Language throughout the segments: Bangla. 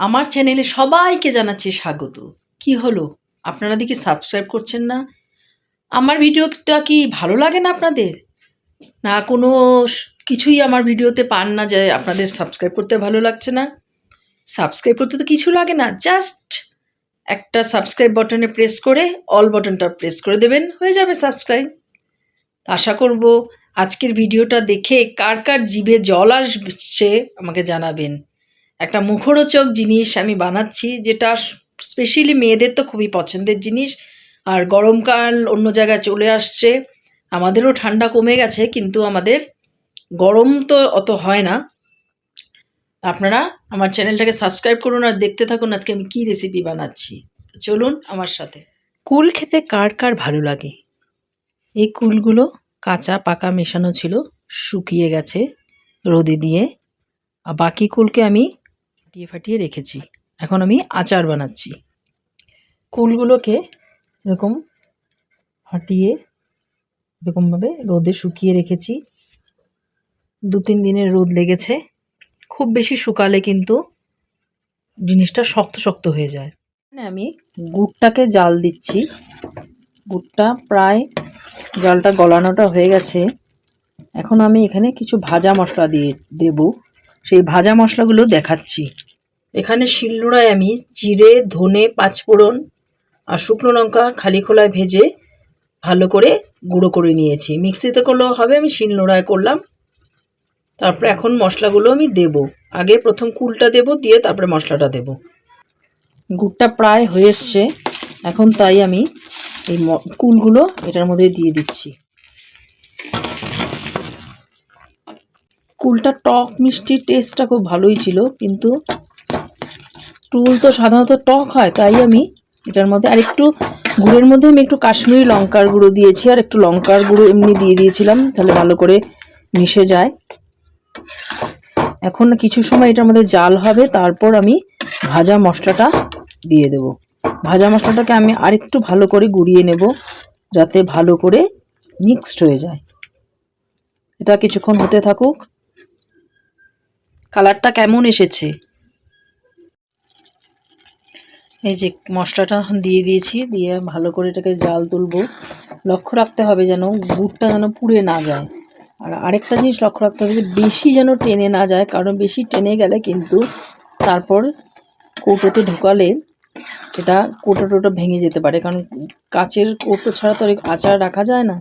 আমার চ্যানেলে সবাইকে জানাচ্ছি স্বাগত। কি হলো? আপনারা দেখি সাবস্ক্রাইব করছেন না? আমার ভিডিওটা কি ভালো লাগে না আপনাদের? না কোনো কিছুই আমার ভিডিওতে পান না যে আপনাদের সাবস্ক্রাইব করতে ভালো লাগছে না? সাবস্ক্রাইব করতে তো কিছু লাগে না জাস্ট একটা সাবস্ক্রাইব বাটনে প্রেস করে অল বাটনটা প্রেস করে দেবেন, হয়ে যাবে সাবস্ক্রাইব আশা করব আজকের ভিডিওটা দেখে কার কার জিভে জল আসছে আমাকে জানাবেন। একটা মুখরোচক জিনিস আমি বানাচ্ছি, যেটা স্পেশালি মেয়েদের তো খুবই পছন্দের জিনিস। আর গরমকাল অন্য জায়গায় চলে আসছে, আমাদেরও ঠান্ডা কমে গেছে, কিন্তু আমাদের গরম তো অত হয় না। আপনারা আমার চ্যানেলটাকে সাবস্ক্রাইব করুন আর দেখতে থাকুন আজকে আমি কী রেসিপি বানাচ্ছি। চলুন আমার সাথে। কুল খেতে কার কার ভালো লাগে? এই কুলগুলো কাঁচা, পাকা, মেশানো ছিল, শুকিয়ে গেছে রোদে দিয়ে। আর বাকি কুলকে আমি ফাটিয়ে ফাটিয়ে রেখেছি। এখন আমি আচার বানাচ্ছি। কুলগুলোকে এরকম ফাটিয়ে এরকমভাবে রোদে শুকিয়ে রেখেছি। দু তিন দিনের রোদ লেগেছে। খুব বেশি শুকালে কিন্তু জিনিসটা শক্ত শক্ত হয়ে যায়। এখানে আমি গুড়টাকে জাল দিচ্ছি। গুড়টা প্রায় জলটা গলানোটা হয়ে গেছে। এখন আমি এখানে কিছু ভাজা মশলা দিয়ে দেব। সেই ভাজা মশলাগুলো দেখাচ্ছি। এখানে শিলনোড়ায় আমি জিরে, ধনে, পাঁচফোড়ন আর শুকনো লঙ্কা খালি খোলায় ভেজে ভালো করে গুঁড়ো করে নিয়েছি। মিক্সিতে করলেও হবে, আমি শিলনোড়ায় করলাম। তারপরে এখন মশলাগুলো আমি দেব। আগে প্রথম কুলটা দেব, দিয়ে তারপরে মশলাটা দেব। গুড়টা প্রায় হয়ে এসছে। এখন তাই আমি এই কুলগুলো এটার মধ্যে দিয়ে দিচ্ছি। কুলটা টক মিষ্টি টেস্টটা খুব ভালোই ছিল, কিন্তু টুল তো সাধারণত টক হয়, তাই আমি এটার মধ্যে আর একটু গুড়ের মধ্যে আমি একটু কাশ্মীরি লঙ্কার গুঁড়ো দিয়েছি, আর একটু লঙ্কার গুঁড়ো এমনি দিয়ে দিয়েছিলাম, তাহলে ভালো করে মিশে যায়। এখন কিছু সময় এটার মধ্যে জাল হবে, তারপর আমি ভাজা মশলাটা দিয়ে দেব। ভাজা মশলাটাকে আমি আরেকটু ভালো করে গুঁড়িয়ে নেব, যাতে ভালো করে মিক্সড হয়ে যায়। এটা কিছুক্ষণ হতে থাকুক। কালারটা কেমন এসেছে? এই যে মশলাটা দিয়ে দিয়েছি, দিয়ে ভালো করে এটাকে জাল তুলবো। লক্ষ্য রাখতে হবে যেন গুড়টা যেন পুড়ে না যায়। আর আরেকটা জিনিস লক্ষ্য রাখতে হবে যে, বেশি যেন টেনে না যায়, কারণ বেশি টেনে গেলে কিন্তু তারপর কৌটোতে ঢোকালে এটা কৌটো টোটো ভেঙে যেতে পারে, কারণ কাচের কৌটো ছাড়া তো আচার রাখা যায় না।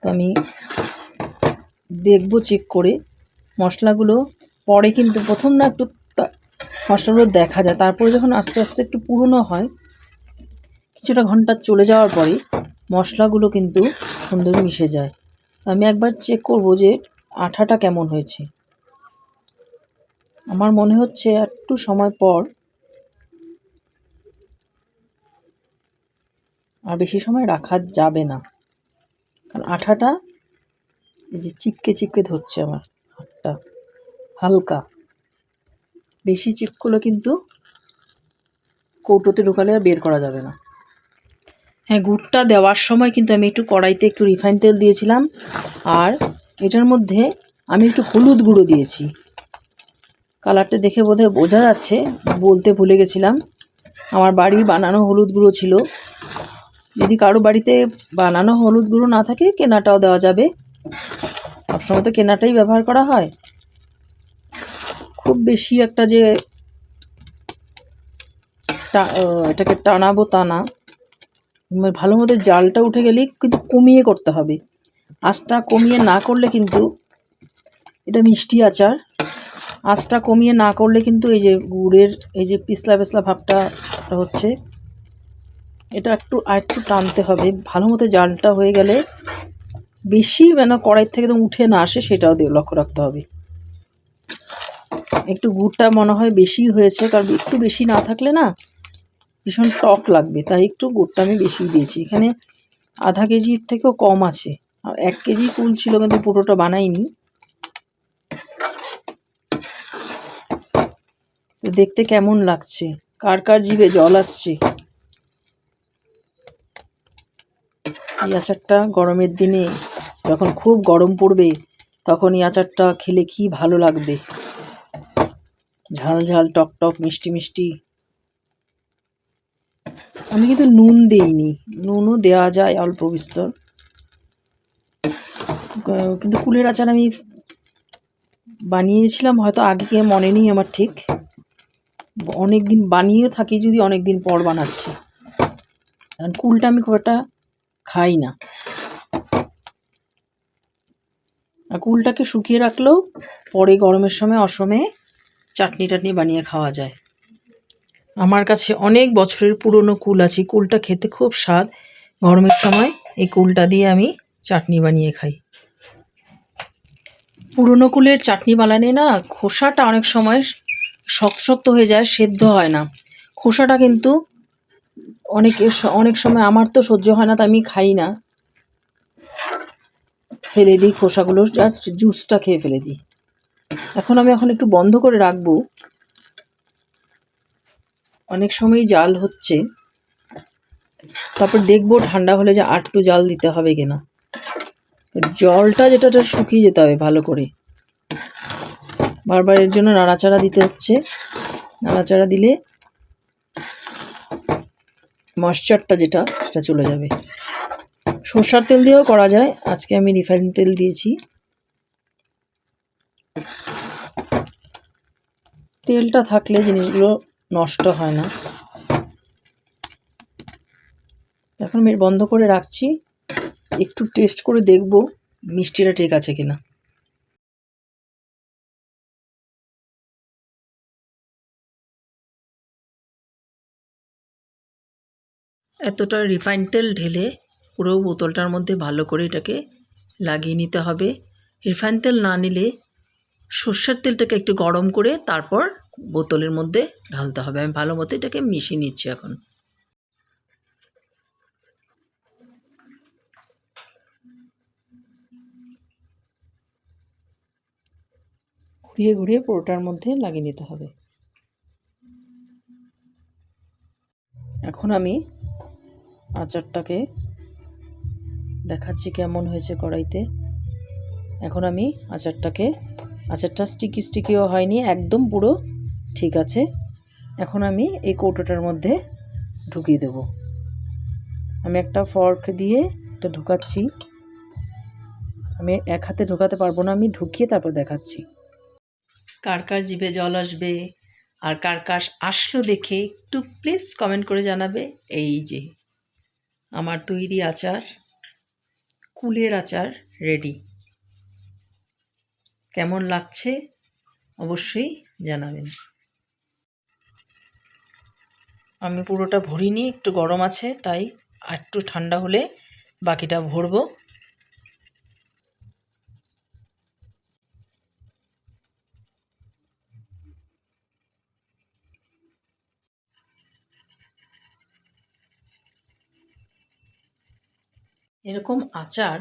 তো আমি দেখব চেক করে মশলাগুলো পরে কিন্তু প্রথম না একটু মশলাগুলো দেখা যায়। তারপরে যখন আস্তে আস্তে একটু পুরনো হয়, কিছুটা ঘণ্টা চলে যাওয়ার পরে মশলাগুলো কিন্তু সুন্দর মিশে যায়। আমি একবার চেক করব যে আঠাটা কেমন হয়েছে। আমার মনে হচ্ছে একটু সময় পর আর বেশি সময় রাখা যাবে না। কারণ আঠাটা এই যে চিপকে চিপকে ধরছে আমার। বেশি চিপগুলো কিন্তু কৌটোতে ঢোকালে বের করা যাবে না। হ্যাঁ গুড়টা দেওয়ার সময় কিন্তু আমি একটু কড়াইতে একটু রিফাইন তেল দিয়েছিলাম আর এটার মধ্যে আমি একটু হলুদ গুঁড়ো দিয়েছি। কালারটা দেখে বোধহয় বোঝা যাচ্ছে, বলতে ভুলে গেছিলাম। আমার বাড়ির বানানো হলুদ গুঁড়ো ছিল। যদি কারও বাড়িতে বানানো হলুদ গুঁড়ো না থাকে, কেনাটাও দেওয়া যাবে। সবসময় তো কেনাটাই ব্যবহার করা হয়। খুব বেশি একটা যে এটাকে টানাবো তা না। উম, ভালো মতো জালটা উঠে গেলেই কিন্তু কমিয়ে করতে হবে। আঁচটা কমিয়ে না করলে কিন্তু এটা মিষ্টি আচার। আঁচটা কমিয়ে না করলে কিন্তু এই যে গুড়ের এই যে পিছলা পিছলা ভাবটা হচ্ছে এটা একটু আর একটু টানতে হবে। ভালো মতো জালটা হয়ে গেলে বেশি যেন কড়াই থেকে তো উঠে না আসে সেটাও লক্ষ্য রাখতে হবে। একটু গুড়টা মনে হয় বেশি হয়েছে, কারণ একটু বেশি না থাকলে না ভীষণ টক লাগবে। তাই একটু গুড়টা আমি বেশি দিয়েছি। এখানে আধা কেজির থেকেও কম আছে। এক কেজি কুল ছিল কিন্তু পুরোটা বানাইনি। দেখতে কেমন লাগছে? কার কার জিভে জল আসছে? এই আচারটা গরমের দিনে যখন খুব গরম পড়বে, তখন এই আচারটা খেলে কি ভালো লাগবে? ঝাল ঝাল টক টক মিষ্টি মিষ্টি। আমি কিন্তু নুন দেইনি। নুনও দেওয়া যায় অল্প বিস্তর। কিন্তু কুলের আচার আমি বানিয়েছিলাম হয়তো আগে মনে নেই আমার ঠিক। অনেক দিন বানিয়েও থাকি যদি অনেক দিন পর বানাচ্ছি। কারণ কুলটা আমি খুব একটা খাই না। আর কুলটাকে শুকিয়ে রাখলেও পরে গরমের সময় অসময়ে চাটনি টাটনি বানিয়ে খাওয়া যায়। আমার কাছে অনেক বছরের পুরনো কুল আছে। কুলটা খেতে খুব স্বাদ। গরমের সময় এই কুলটা দিয়ে আমি চাটনি বানিয়ে খাই। পুরনো কুলের চাটনি বানালে না খোসাটা অনেক সময় শক্ত শক্ত হয়ে যায়, সেদ্ধ হয় না। খোসাটা কিন্তু অনেকের স- অনেক সময় আমার তো সহ্য হয় না তো আমি খাই না। ফেলে দিই খোসাগুলো জাস্ট জুসটা খেয়ে ফেলে দিই। এখন আমি এখন একটু বন্ধ করে রাখব। অনেক সময় জাল হচ্ছে। তারপর দেখব ঠান্ডা হলে যে একটু জাল দিতে হবে কিনা। জলটা যেটা শুকিয়ে যেতে হবে ভালো করে। বারবার এর জন্য নাড়াচাড়া দিতে হচ্ছে। নাড়াচাড়া দিলে ময়শ্চারটা যেটা, সেটা চলে যাবে। সর্ষার তেল দিয়েও করা যায়। আজকে আমি রিফাইন তেল দিয়েছি। তেলটা থাকলে জিনিসগুলো নষ্ট হয় না। এখন বন্ধ করে রাখছি। একটু টেস্ট করে দেখব মিষ্টিটা ঠিক আছে কিনা। এতটা রিফাইন তেল ঢেলে পুরো বোতলটার মধ্যে ভালো করে এটাকে লাগিয়ে নিতে হবে। রিফাইন তেল না নিলে সর্ষের তেলটাকে একটু গরম করে তারপর বোতলের মধ্যে ঢালতে হবে। আমি ভালো মতো এটাকে মিশিয়ে নিচ্ছি এখন। ঘুরিয়ে ঘুরিয়ে পুরোটার মধ্যে লাগিয়ে নিতে হবে। এখন আমি আচারটাকে দেখাচ্ছি কেমন হয়েছে কড়াইতে। এখন আমি আচারটাকে আচারটা স্টিকি স্টিকিও হয়নি, একদম পুরো ঠিক আছে। এখন আমি এই কৌটোটার মধ্যে ঢুকিয়ে দেব। আমি একটা ফর্ক দিয়ে এটা ঢুকাচ্ছি। আমি এক হাতে ঢোকাতে পারব না, আমি ঢুকিয়ে তারপর দেখাচ্ছি। কার কার জিভে জল আসবে আর কার কার আসলো দেখে একটু প্লিজ কমেন্ট করে জানাবে। এই যে, আমার তৈরি আচার, কুলের আচার রেডি কেমন লাগছে অবশ্যই জানাবেন। আমি পুরোটা ভরিনি, একটু গরম আছে, তাই আর একটু ঠান্ডা হলে বাকিটা ভরবো। এরকম আচার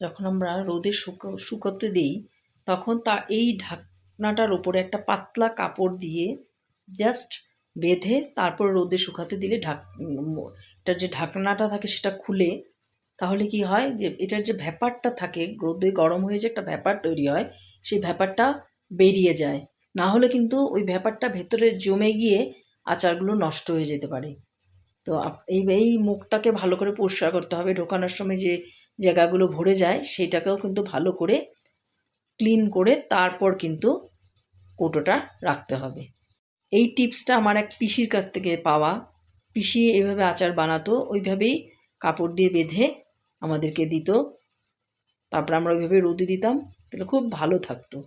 যখন আমরা রোদে শুকো, শুকোতে দিই তখন তা এই ঢাকনাটার ওপরে একটা পাতলা কাপড় দিয়ে জাস্ট বেঁধে তারপর রোদে শুকাতে দিলে ঢাক এটার যে ঢাকনাটা থাকে সেটা খুলে তাহলে কি হয় যে এটার যে ভ্যাপারটা থাকে, রোদে গরম হয়ে যে একটা ভ্যাপার তৈরি হয়, সেই ভ্যাপারটা বেরিয়ে যায়। না হলে কিন্তু ওই ভ্যাপারটা ভেতরে জমে গিয়ে আচারগুলো নষ্ট হয়ে যেতে পারে। তো এই এই মুখটাকে ভালো করে পরিষ্কার করতে হবে। ঢোকানোর সময় যে জায়গাগুলো ভরে যায় সেটাকেও কিন্তু ভালো করে ক্লিন করে তারপর কিন্তু কোটোটা রাখতে হবে। এই টিপসটা আমার এক পিসির কাছ থেকে পাওয়া। পিসি এভাবে আচার বানাতো, ওইভাবেই কাপড় দিয়ে বেঁধে আমাদেরকে দিত। তারপর আমরা ওইভাবে রোদে দিতাম, তাহলে খুব ভালো থাকতো।